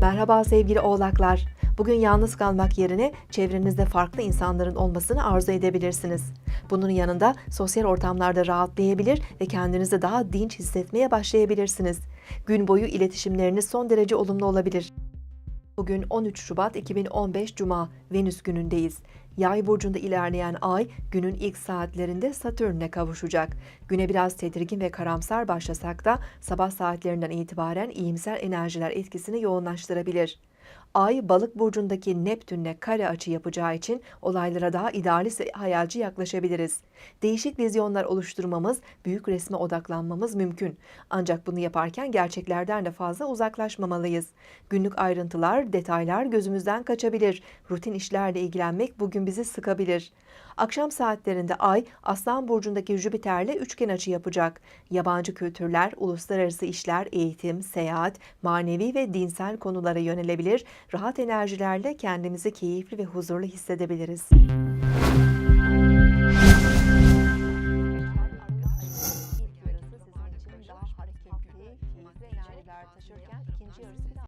Merhaba sevgili oğlaklar. Bugün yalnız kalmak yerine çevrenizde farklı insanların olmasını arzu edebilirsiniz. Bunun yanında sosyal ortamlarda rahatlayabilir ve kendinizi daha dinç hissetmeye başlayabilirsiniz. Gün boyu iletişimleriniz son derece olumlu olabilir. Bugün 13 Şubat 2015 Cuma, Venüs günündeyiz. Yay burcunda ilerleyen ay günün ilk saatlerinde Satürn'e kavuşacak. Güne biraz tedirgin ve karamsar başlasak da sabah saatlerinden itibaren iyimser enerjiler etkisini yoğunlaştırabilir. Ay balık burcundaki Neptün'le kare açı yapacağı için olaylara daha idealist hayalci yaklaşabiliriz. Değişik vizyonlar oluşturmamız, büyük resme odaklanmamız mümkün. Ancak bunu yaparken gerçeklerden de fazla uzaklaşmamalıyız. Günlük ayrıntılar, detaylar gözümüzden kaçabilir. Rutin işlerle ilgilenmek bugün bizi sıkabilir. Akşam saatlerinde Ay, Aslan burcundaki Jüpiter'le üçgen açı yapacak. Yabancı kültürler, uluslararası işler, eğitim, seyahat, manevi ve dinsel konulara yönelebilir. Rahat enerjilerle kendimizi keyifli ve huzurlu hissedebiliriz.